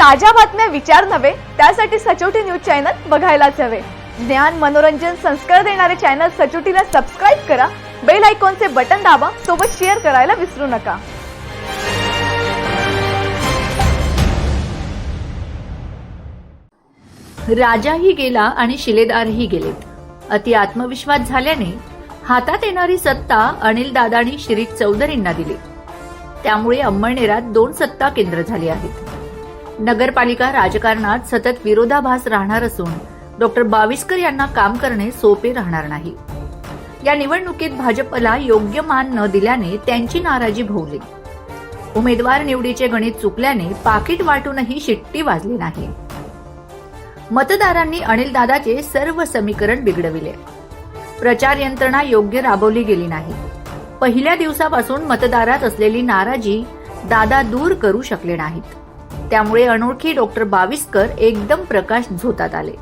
ताज्या बातम्या विचार नव्हे त्यासाठी सचोटी न्यूज चॅनल बघायलाच हवे. ज्ञान मनोरंजन संस्कार देणारे चॅनल सचोटीला सबस्क्राईब करा बेल आयकॉनचे बटन दाबा सोबत शेअर करायला विसरू नका. राजाही गेला आणि शिलेदारही गेलेत अति आत्मविश्वास झाल्याने हातात येणारी सत्ता अनिल दादानी शिरीष चौधरींना दिली. त्यामुळे अंमळनेरात दोन सत्ता केंद्र झाली आहेत. नगरपालिका राजकारणात सतत विरोधाभास राहणार असून डॉक्टर बाविस्कर यांना काम करणे सोपे राहणार नाही. या निवडणुकीत भाजपला योग्य मान न दिल्याने त्यांची नाराजी भोवली. उमेदवार निवडीचे गणित चुकल्याने पाकिट वाटूनही शिट्टी वाजली नाही. मतदारांनी अनिल दादाचे सर्व समीकरण बिघडविले. प्रचार यंत्रणा योग्य राबवली गेली नाही. पहिल्या दिवसापासून मतदारात असलेली नाराजी दादा दूर करू शकले नाहीत. त्यामुळे अनोळखी डॉक्टर बाविस्कर एकदम प्रकाश झोतात आले.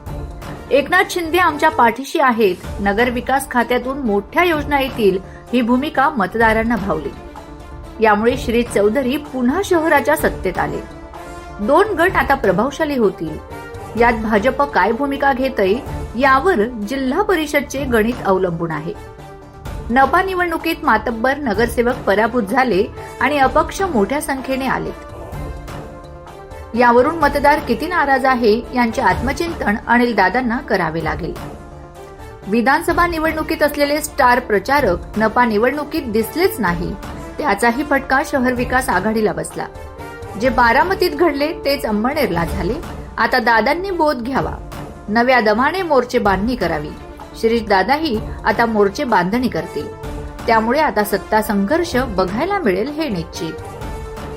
एकनाथ शिंदे आमच्या पाठीशी आहेत. नगर विकास खात्यातून मोठ्या योजना येतील ही भूमिका मतदारांना भावली. यामुळे श्री चौधरी पुन्हा शहराच्या सत्तेत आले. दोन गट आता प्रभावशाली होतील. यात भाजप काय भूमिका घेतय यावर जिल्हा परिषदचे गणित अवलंबून आहे. नपा निवडणुकीत मातब्बर नगरसेवक पराभूत झाले आणि अपक्ष मोठ्या संख्येने आलेत. यावरून मतदार किती नाराज आहे यांचे आत्मचिंतन अनिल दादांना करावे लागेल. विधानसभा निवडणुकीत असलेले स्टार प्रचारक नपा निवडणुकीत दिसलेच नाही त्याचाही फटका शहर विकास आघाडीला बसला. जे बारामतीत घडले तेच अंबळनेरला झाले. आता दादांनी बोध घ्यावा. नव्या दमाने मोर्चे बांधणी करावी. शिरीष दादाही आता मोर्चे बांधणी करतील. त्यामुळे आता सत्ता संघर्ष बघायला मिळेल हे निश्चित.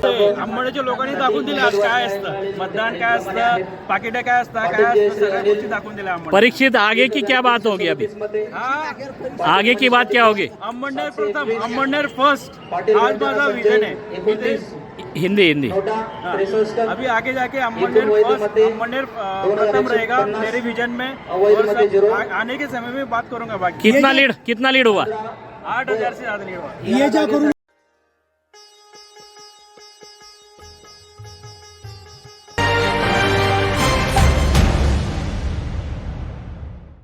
अंबडच्या लोकांनी दाखवून दिलं आज काय असतं? मतदान काय असतं? पाकिट काय असतं? काय असतं? सगळ्या गोष्टी दाखवून दिल्या अंबड परीक्षित आगे की क्या बात होगी अभी? आगे की बात क्या होगी? अंबडनेर प्रथम अंबडनेर फ़र्स्ट आज माझा विजन है मी ते- हिंदी. हिंदी हाँ, अभी आगे जाके अंबडनेर फ़र्स्ट अंबडनेर अ, प्रथम रहेगा मेरे विजन में. और सब आ- आने के समय में बात करूँगा बाकी. कितना लीड कितना लीड हुआ? आठ हज़ार से ज़्यादा नहीं हुआ.